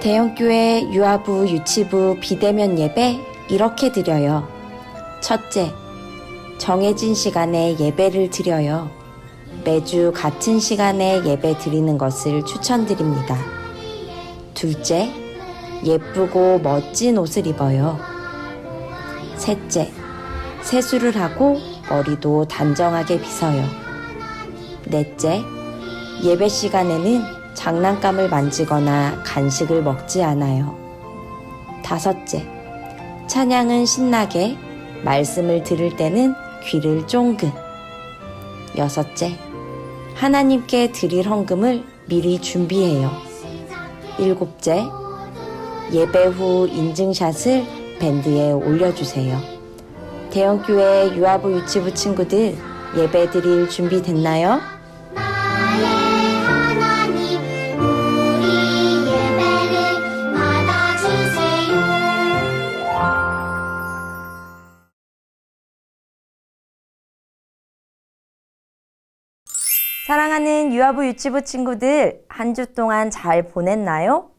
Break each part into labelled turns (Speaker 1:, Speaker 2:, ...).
Speaker 1: 대형교회 유아부, 유치부, 비대면 예배 이렇게 드려요. 첫째, 정해진 시간에 예배를 드려요. 매주 같은 시간에 예배 드리는 것을 추천드립니다. 둘째, 예쁘고 멋진 옷을 입어요. 셋째, 세수를 하고 머리도 단정하게 빗어요. 넷째, 예배 시간에는 장난감을 만지거나 간식을 먹지 않아요. 다섯째, 찬양은 신나게, 말씀을 들을 때는 귀를 쫑긋. 여섯째, 하나님께 드릴 헌금을 미리 준비해요. 일곱째, 예배 후 인증샷을 밴드에 올려주세요. 대형교회 유아부 유치부 친구들 예배 드릴 준비 됐나요? 유아부 유치부 친구들, 한 주 동안 잘 보냈나요?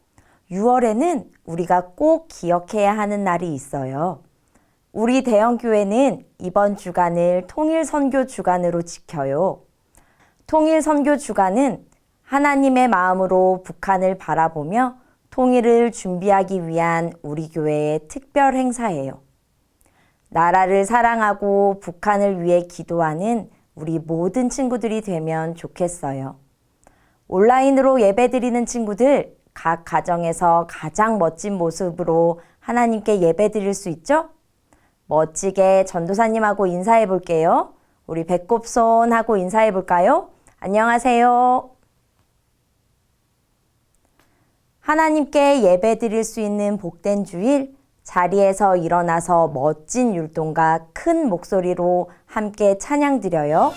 Speaker 1: 6월에는 우리가 꼭 기억해야 하는 날이 있어요. 우리 대형교회는 이번 주간을 통일 선교 주간으로 지켜요. 통일 선교 주간은 하나님의 마음으로 북한을 바라보며 통일을 준비하기 위한 우리 교회의 특별 행사예요. 나라를 사랑하고 북한을 위해 기도하는 우리 모든 친구들이 되면 좋겠어요. 온라인으로 예배드리는 친구들, 각 가정에서 가장 멋진 모습으로 하나님께 예배드릴 수 있죠? 멋지게 전도사님하고 인사해 볼게요. 우리 배꼽손 하고 인사해 볼까요? 안녕하세요. 하나님께 예배 드릴 수 있는 복된 주일, 자리에서 일어나서 멋진 율동과 큰 목소리로 함께 찬양 드려요.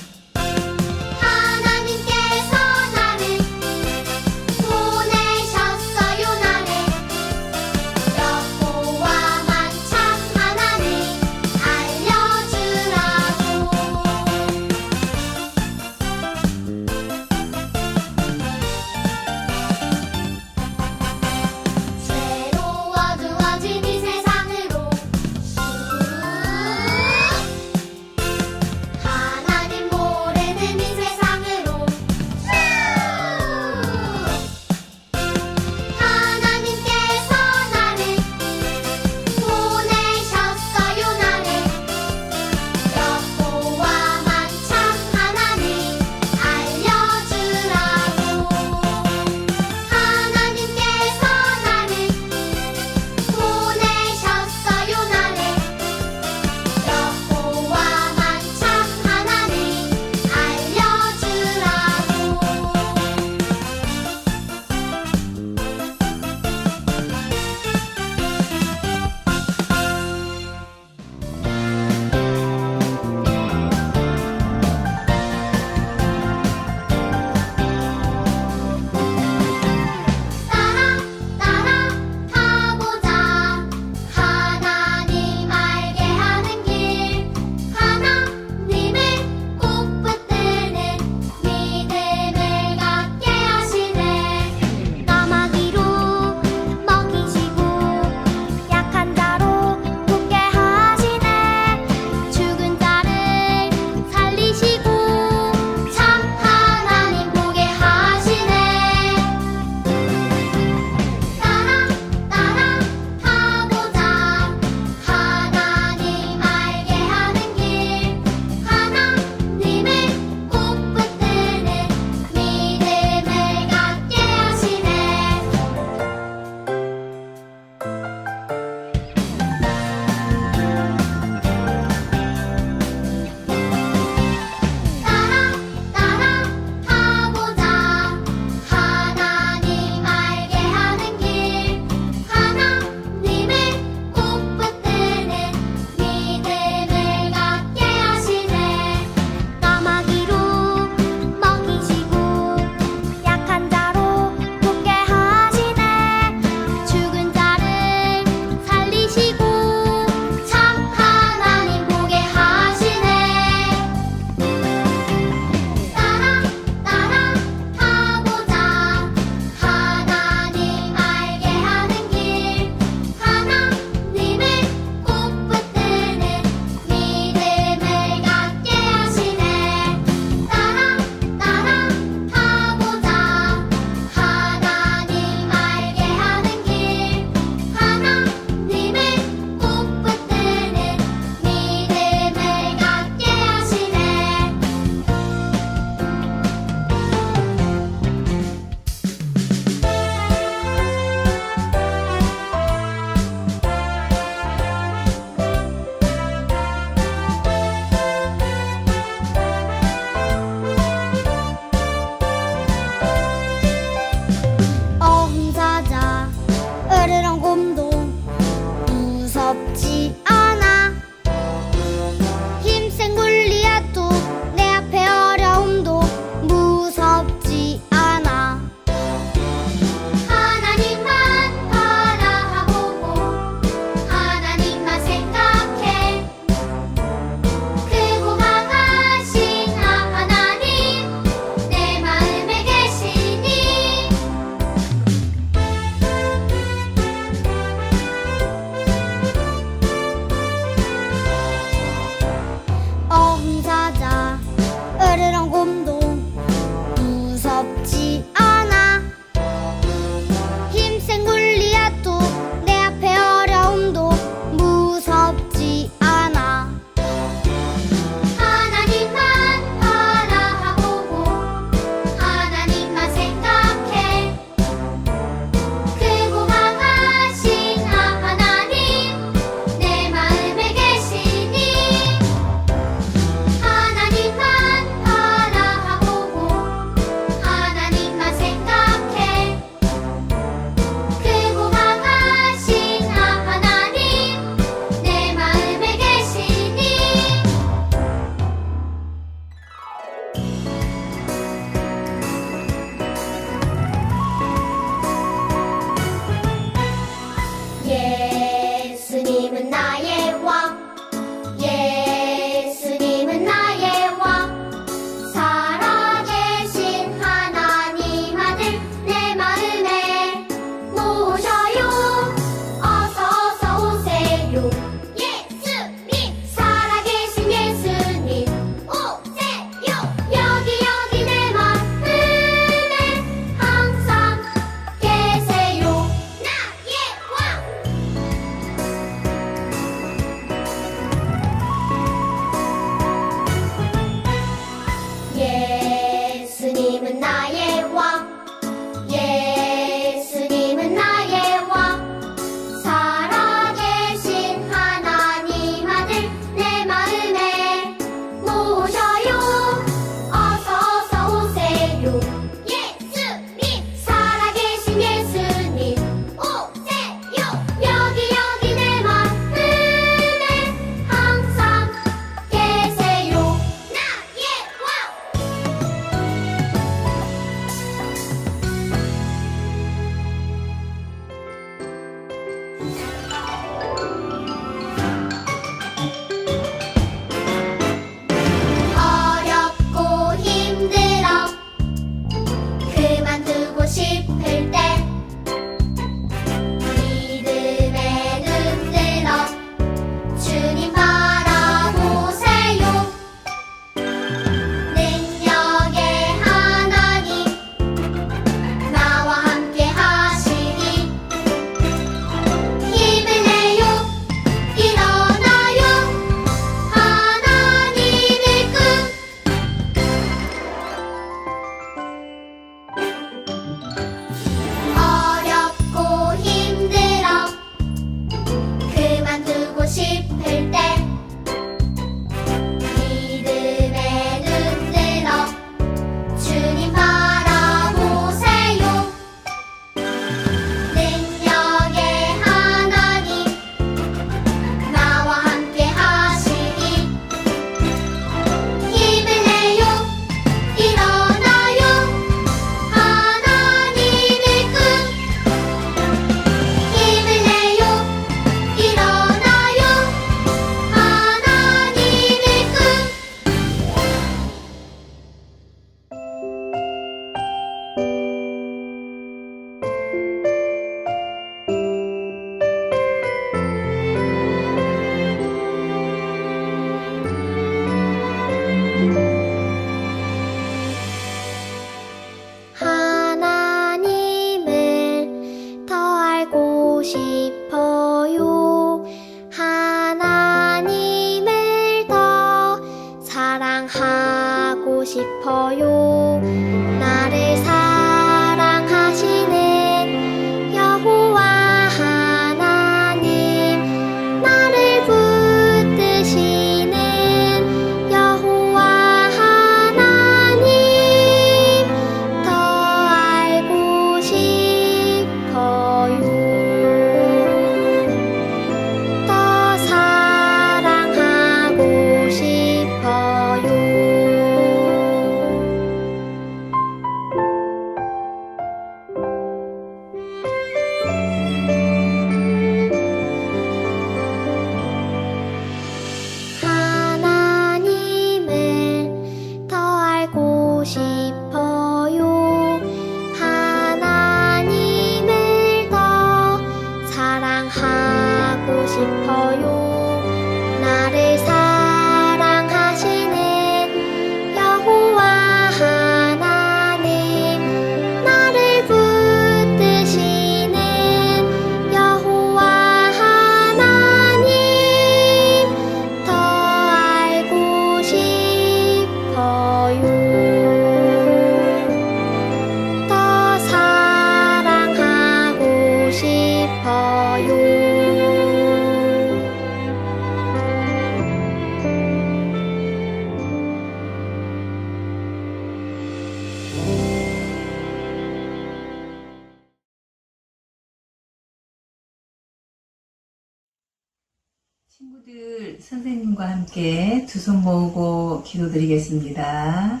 Speaker 2: 선생님과 함께 두 손 모으고 기도드리겠습니다.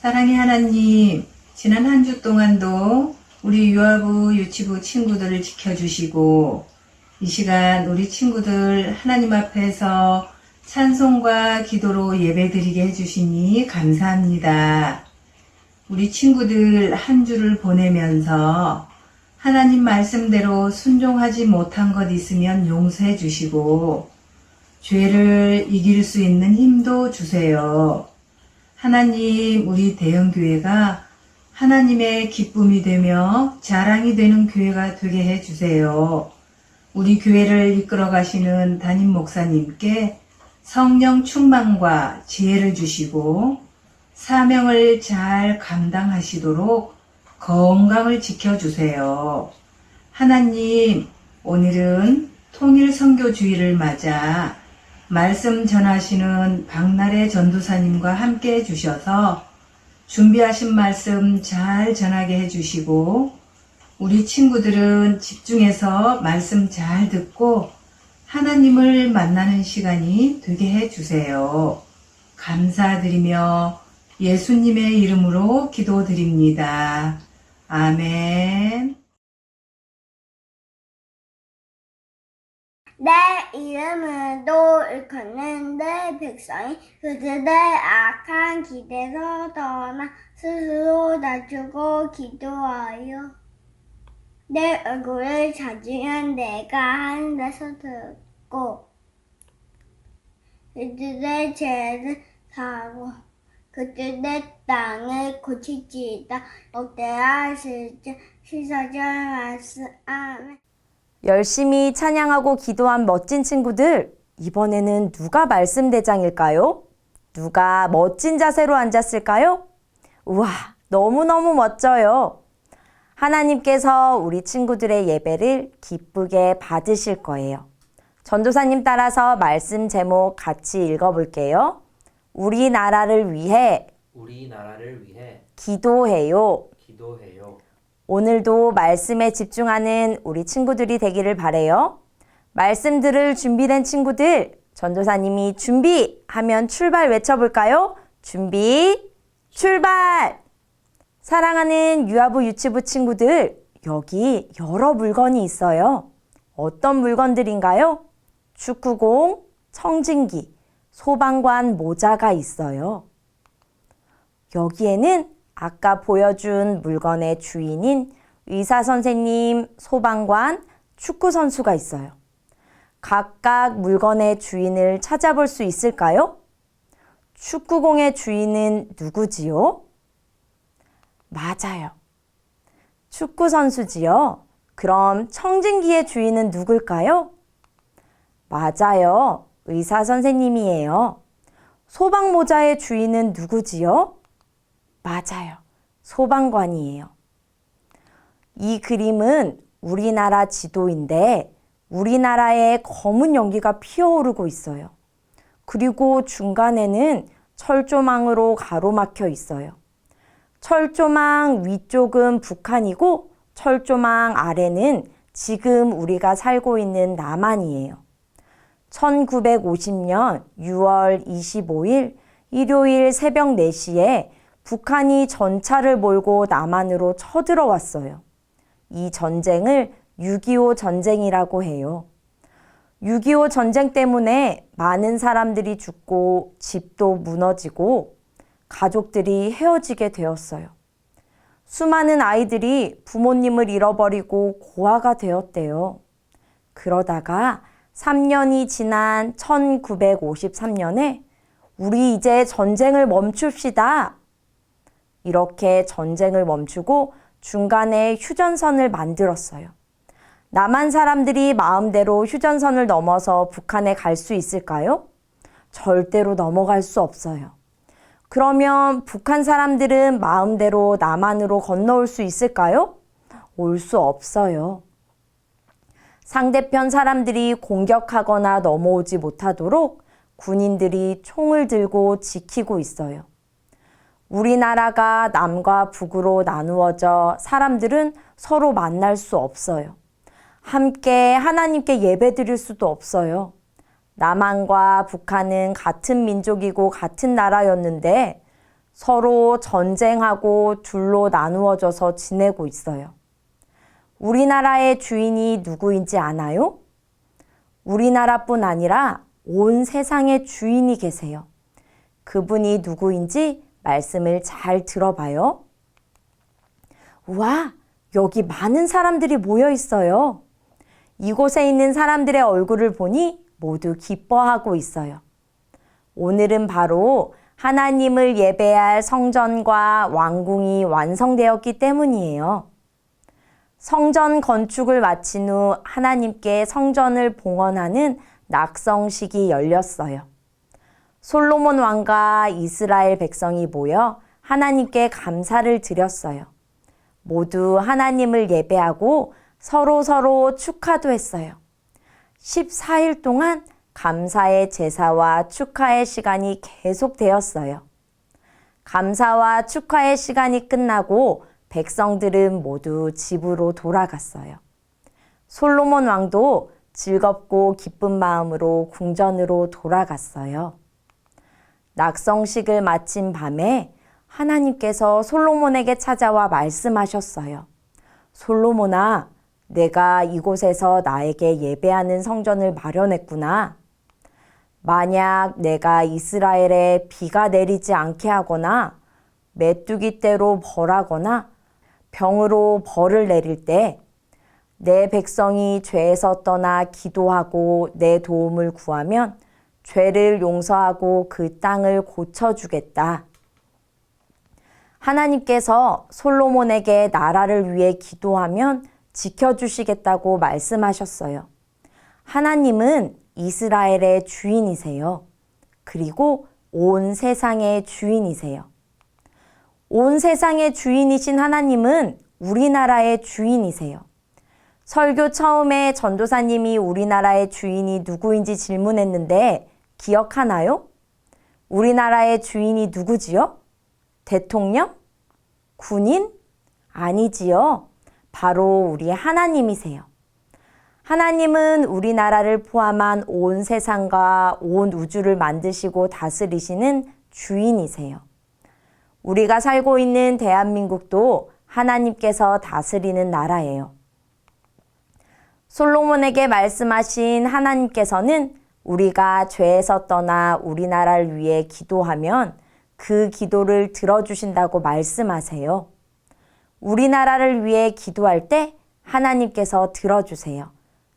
Speaker 2: 사랑의 하나님, 지난 한 주 동안도 우리 유아부, 유치부 친구들을 지켜주시고, 이 시간 우리 친구들 하나님 앞에서 찬송과 기도로 예배드리게 해주시니 감사합니다. 우리 친구들 한 주를 보내면서 하나님 말씀대로 순종하지 못한 것 있으면 용서해 주시고, 죄를 이길 수 있는 힘도 주세요. 하나님, 우리 대형교회가 하나님의 기쁨이 되며 자랑이 되는 교회가 되게 해 주세요. 우리 교회를 이끌어 가시는 담임 목사님께 성령 충만과 지혜를 주시고, 사명을 잘 감당하시도록 건강을 지켜주세요. 하나님, 오늘은 통일 선교주의를 맞아 말씀 전하시는 박나래 전도사님과 함께 해주셔서 준비하신 말씀 잘 전하게 해주시고 우리 친구들은 집중해서 말씀 잘 듣고 하나님을 만나는 시간이 되게 해주세요. 감사드리며 예수님의 이름으로 기도드립니다. 아멘.
Speaker 3: 내 이름으로 일컫는 내 백성이 그들의 악한 길에서 떠나 스스로 낮추고 기도하여 내 얼굴을 찾으면 내가 하늘에서 듣고 그들의 죄를 사하고 그들의 땅을 고치지이다 때 시사절 말씀 아멘
Speaker 1: 열심히 찬양하고 기도한 멋진 친구들, 이번에는 누가 말씀 대장일까요? 누가 멋진 자세로 앉았을까요? 우와, 너무너무 멋져요. 하나님께서 우리 친구들의 예배를 기쁘게 받으실 거예요. 전도사님 따라서 말씀 제목 같이 읽어볼게요. 우리나라를 위해
Speaker 4: 우리나라를 위해
Speaker 1: 기도해요.
Speaker 4: 기도해요.
Speaker 1: 오늘도 말씀에 집중하는 우리 친구들이 되기를 바래요. 말씀 들을 준비된 친구들, 전도사님이 준비하면 출발 외쳐볼까요? 준비, 출발! 사랑하는 유아부 유치부 친구들, 여기 여러 물건이 있어요. 어떤 물건들인가요? 축구공, 청진기, 소방관 모자가 있어요. 여기에는 아까 보여준 물건의 주인인 의사 선생님, 소방관, 축구 선수가 있어요. 각각 물건의 주인을 찾아볼 수 있을까요? 축구공의 주인은 누구지요? 맞아요. 축구 선수지요. 그럼 청진기의 주인은 누굴까요? 맞아요. 의사 선생님이에요. 소방모자의 주인은 누구지요? 맞아요. 소방관이에요. 이 그림은 우리나라 지도인데 우리나라에 검은 연기가 피어오르고 있어요. 그리고 중간에는 철조망으로 가로막혀 있어요. 철조망 위쪽은 북한이고 철조망 아래는 지금 우리가 살고 있는 남한이에요. 1950년 6월 25일 일요일 새벽 4시에 북한이 전차를 몰고 남한으로 쳐들어왔어요. 이 전쟁을 6.25 전쟁이라고 해요. 6.25 전쟁 때문에 많은 사람들이 죽고 집도 무너지고 가족들이 헤어지게 되었어요. 수많은 아이들이 부모님을 잃어버리고 고아가 되었대요. 그러다가 3년이 지난 1953년에 우리 이제 전쟁을 멈춥시다. 이렇게 전쟁을 멈추고 중간에 휴전선을 만들었어요. 남한 사람들이 마음대로 휴전선을 넘어서 북한에 갈 수 있을까요? 절대로 넘어갈 수 없어요. 그러면 북한 사람들은 마음대로 남한으로 건너올 수 있을까요? 올 수 없어요. 상대편 사람들이 공격하거나 넘어오지 못하도록 군인들이 총을 들고 지키고 있어요. 우리나라가 남과 북으로 나누어져 사람들은 서로 만날 수 없어요. 함께 하나님께 예배 드릴 수도 없어요. 남한과 북한은 같은 민족이고 같은 나라였는데 서로 전쟁하고 둘로 나누어져서 지내고 있어요. 우리나라의 주인이 누구인지 아나요? 우리나라뿐 아니라 온 세상의 주인이 계세요. 그분이 누구인지 말씀을 잘 들어봐요. 와, 여기 많은 사람들이 모여 있어요. 이곳에 있는 사람들의 얼굴을 보니 모두 기뻐하고 있어요. 오늘은 바로 하나님을 예배할 성전과 왕궁이 완성되었기 때문이에요. 성전 건축을 마친 후 하나님께 성전을 봉헌하는 낙성식이 열렸어요. 솔로몬 왕과 이스라엘 백성이 모여 하나님께 감사를 드렸어요. 모두 하나님을 예배하고 서로 서로 축하도 했어요. 14일 동안 감사의 제사와 축하의 시간이 계속되었어요. 감사와 축하의 시간이 끝나고 백성들은 모두 집으로 돌아갔어요. 솔로몬 왕도 즐겁고 기쁜 마음으로 궁전으로 돌아갔어요. 낙성식을 마친 밤에 하나님께서 솔로몬에게 찾아와 말씀하셨어요. 솔로몬아, 내가 이곳에서 나에게 예배하는 성전을 마련했구나. 만약 내가 이스라엘에 비가 내리지 않게 하거나 메뚜기 떼로 벌하거나 병으로 벌을 내릴 때 내 백성이 죄에서 떠나 기도하고 내 도움을 구하면 죄를 용서하고 그 땅을 고쳐주겠다. 하나님께서 솔로몬에게 나라를 위해 기도하면 지켜주시겠다고 말씀하셨어요. 하나님은 이스라엘의 주인이세요. 그리고 온 세상의 주인이세요. 온 세상의 주인이신 하나님은 우리나라의 주인이세요. 설교 처음에 전도사님이 우리나라의 주인이 누구인지 질문했는데 기억하나요? 우리나라의 주인이 누구지요? 대통령? 군인? 아니지요. 바로 우리 하나님이세요. 하나님은 우리나라를 포함한 온 세상과 온 우주를 만드시고 다스리시는 주인이세요. 우리가 살고 있는 대한민국도 하나님께서 다스리는 나라예요. 솔로몬에게 말씀하신 하나님께서는 우리가 죄에서 떠나 우리나라를 위해 기도하면 그 기도를 들어주신다고 말씀하세요. 우리나라를 위해 기도할 때 하나님께서 들어주세요.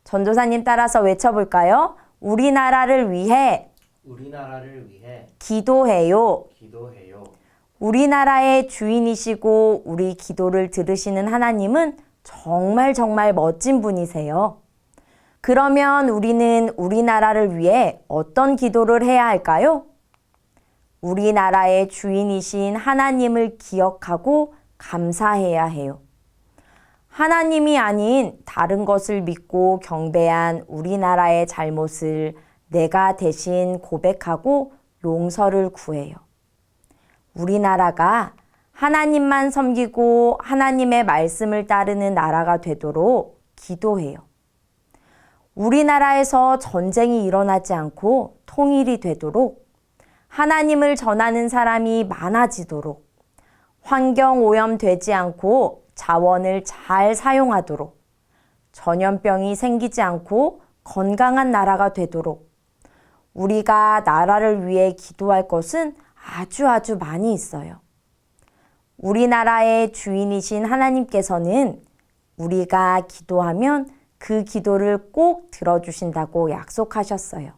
Speaker 1: 전도사님 따라서 외쳐볼까요? 우리나라를 위해
Speaker 4: 우리나라를 위해
Speaker 1: 기도해요.
Speaker 4: 기도해요.
Speaker 1: 우리나라의 주인이시고 우리 기도를 들으시는 하나님은 정말 정말 멋진 분이세요. 그러면 우리는 우리나라를 위해 어떤 기도를 해야 할까요? 우리나라의 주인이신 하나님을 기억하고 감사해야 해요. 하나님이 아닌 다른 것을 믿고 경배한 우리나라의 잘못을 내가 대신 고백하고 용서를 구해요. 우리나라가 하나님만 섬기고 하나님의 말씀을 따르는 나라가 되도록 기도해요. 우리나라에서 전쟁이 일어나지 않고 통일이 되도록 하나님을 전하는 사람이 많아지도록 환경 오염되지 않고 자원을 잘 사용하도록 전염병이 생기지 않고 건강한 나라가 되도록 우리가 나라를 위해 기도할 것은 아주 아주 많이 있어요. 우리나라의 주인이신 하나님께서는 우리가 기도하면 그 기도를 꼭 들어주신다고 약속하셨어요.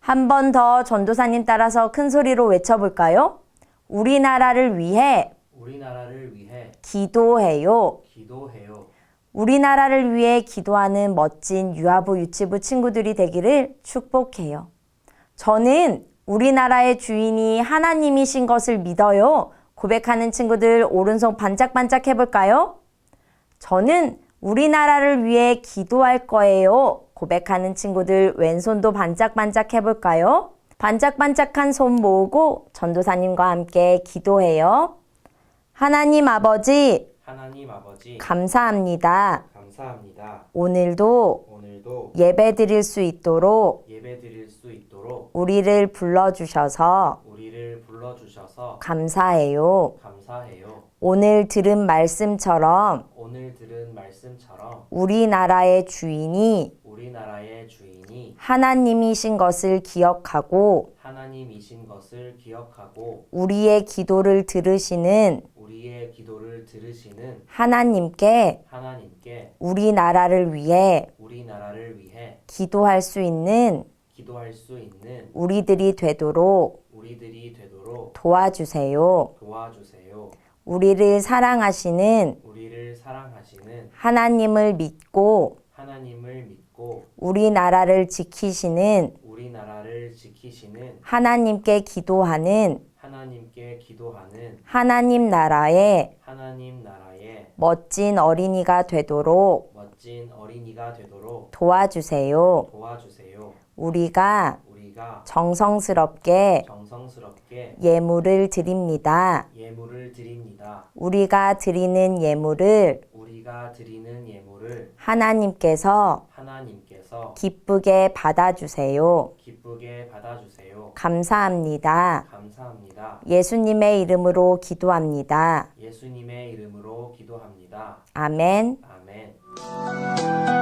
Speaker 1: 한 번 더 전도사님 따라서 큰 소리로 외쳐볼까요? 우리나라를 위해
Speaker 4: 우리나라를 위해
Speaker 1: 기도해요.
Speaker 4: 기도해요.
Speaker 1: 우리나라를 위해 기도하는 멋진 유아부 유치부 친구들이 되기를 축복해요. 저는 우리나라의 주인이 하나님이신 것을 믿어요. 고백하는 친구들 오른손 반짝반짝 해볼까요? 저는 우리나라를 위해 기도할 거예요. 고백하는 친구들 왼손도 반짝반짝 해볼까요? 반짝반짝한 손 모으고 전도사님과 함께 기도해요. 하나님 아버지,
Speaker 4: 하나님 아버지
Speaker 1: 감사합니다.
Speaker 4: 감사합니다.
Speaker 1: 오늘도
Speaker 4: 오늘도
Speaker 1: 예배 드릴 수 있도록
Speaker 4: 예배 드릴 수 있도록
Speaker 1: 우리를 불러주셔서
Speaker 4: 우리를 불러 주셔서
Speaker 1: 감사해요.
Speaker 4: 감사해요.
Speaker 1: 오늘 들은 말씀처럼
Speaker 4: 오늘 들은 말씀처럼
Speaker 1: 우리나라의 주인이
Speaker 4: 우리나라의 주인이
Speaker 1: 하나님이신 것을 기억하고
Speaker 4: 하나님이신 것을 기억하고
Speaker 1: 우리의 기도를 들으시는
Speaker 4: 우리의 기도를 들으시는
Speaker 1: 하나님께
Speaker 4: 하나님께
Speaker 1: 우리나라를 위해
Speaker 4: 우리나라를 위해
Speaker 1: 기도할 수 있는
Speaker 4: 기도할 수 있는
Speaker 1: 우리들이 되도록
Speaker 4: 우리들이 되도록
Speaker 1: 도와주세요.
Speaker 4: 도와주세요.
Speaker 1: 우리를 사랑하시는
Speaker 4: 우리를 사랑하시는
Speaker 1: 하나님을 믿고
Speaker 4: 하나님을 믿고
Speaker 1: 우리나라를 지키시는
Speaker 4: 우리나라를 지키시는
Speaker 1: 하나님께 기도하는
Speaker 4: 하나님께 기도하는
Speaker 1: 하나님 나라의
Speaker 4: 하나님 나라의
Speaker 1: 멋진 어린이가 되도록
Speaker 4: 멋진 어린이가 되도록
Speaker 1: 도와주세요.
Speaker 4: 도와주세요.
Speaker 1: 우리가
Speaker 4: 우리가
Speaker 1: 정성스럽게
Speaker 4: 정성스럽게
Speaker 1: 예물을 드립니다.
Speaker 4: 예물을 드립니다.
Speaker 1: 우리가 드리는 예물을
Speaker 4: 우리가 드리는 예물을
Speaker 1: 하나님께서
Speaker 4: 하나님께서
Speaker 1: 기쁘게 받아주세요.
Speaker 4: 기쁘게 받아주세요.
Speaker 1: 감사합니다.
Speaker 4: 감사합니다.
Speaker 1: 예수님의 이름으로 기도합니다.
Speaker 4: 예수님의 이름으로 기도합니다.
Speaker 1: 아멘.
Speaker 4: 아멘.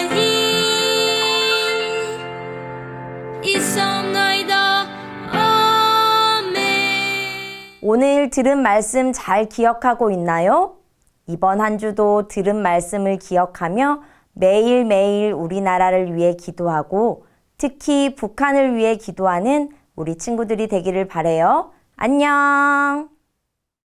Speaker 1: 오늘 들은 말씀 잘 기억하고 있나요? 이번 한 주도 들은 말씀을 기억하며 매일매일 우리나라를 위해 기도하고 특히 북한을 위해 기도하는 우리 친구들이 되기를 바래요. 안녕!